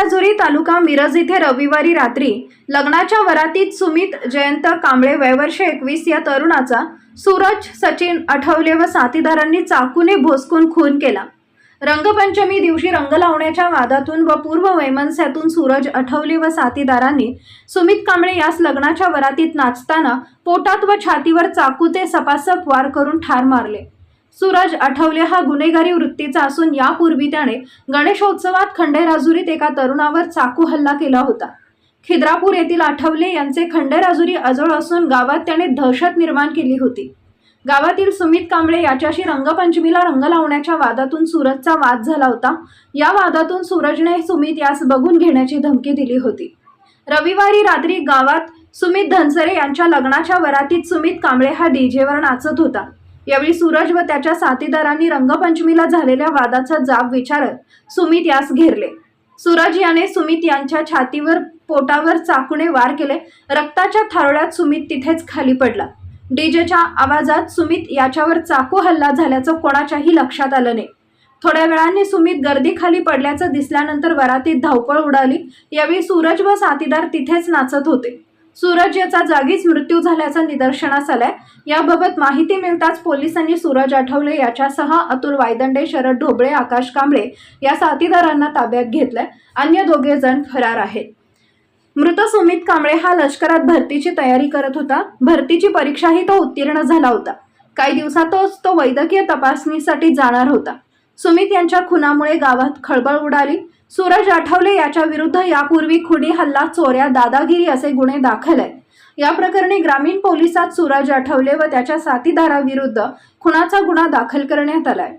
खंडेराजुरी तालुका मिरज इथे रविवारी रात्री लग्नाच्या वरातीत सुमित जयंत कांबळे वयवर्ष एकवीस या तरुणाचा सूरज सचिन आठवले व साथीदारांनी चाकूने भोसकून खून केला. रंगपंचमी दिवशी रंग लावण्याच्या वादातून व पूर्व वैमनस्यातून सूरज आठवले व साथीदारांनी सुमित कांबळे यास लग्नाच्या वरातीत नाचताना पोटात व छातीवर चाकूचे सपासप वार करून ठार मारले. सूरज आठवले हा गुन्हेगारी वृत्तीचा असून यापूर्वी त्याने गणेशोत्सवात खंडेराजुरीत एका तरुणावर चाकू हल्ला केला होता. खिद्रापूर येथील आठवले यांचे खंडेराजुरी अजोळ असून गावात त्याने दहशत निर्माण केली होती. गावातील सुमित कांबळे याच्याशी रंगपंचमीला रंग लावण्याच्या वादातून सूरजचा वाद झाला होता. या वादातून सूरजने सुमित यास बघून घेण्याची धमकी दिली होती. रविवारी रात्री गावात सुमित धनसरे यांच्या लग्नाच्या वरातीत सुमित कांबळे हा डीजेवर नाचत होता. यावेळी सूरज व त्याच्या साथीदारांनी रंगपंचमीला झालेल्या वादाचा जाब विचारत सुमित यास घेरले. सूरज याने सुमित यांच्या छातीवर पोटावर चाकूने वार केले. रक्ताच्या थारोळ्यात सुमित तिथेच खाली पडला. डीजेच्या आवाजात सुमित याच्यावर चाकू हल्ला झाल्याचं कोणाच्याही लक्षात आलं नाही. थोड्या वेळाने सुमित गर्दीखाली पडल्याचं दिसल्यानंतर वरातीत धावपळ उडाली. यावेळी सूरज व साथीदार तिथेच नाचत होते. सूरज याचा जागीच मृत्यू झाल्याचं निदर्शनास आलंय. याबाबत माहिती मिळताच पोलिसांनी सूरज आठवले. याच्यासह अतुल वायदंडे शरद ढोबळे आकाश कांबळे या साथीदारांना ताब्यात घेतलंय. अन्य दोघे जण फरार आहेत. मृत सुमित कांबळे हा लष्करात भरतीची तयारी करत होता. भरतीची परीक्षाही तो उत्तीर्ण झाला होता. काही दिवसातच तो वैद्यकीय तपासणीसाठी जाणार होता. सुमित यांच्या खुनामुळे गावात खळबळ उडाली. सूरज आठवले याच्या विरुद्ध यापूर्वी खुनी हल्ला चोऱ्या दादागिरी असे गुन्हे दाखल आहेत. या प्रकरणी ग्रामीण पोलिसात सूरज आठवले व त्याच्या साथीदाराविरुद्ध खुनाचा गुन्हा दाखल करण्यात आलाय.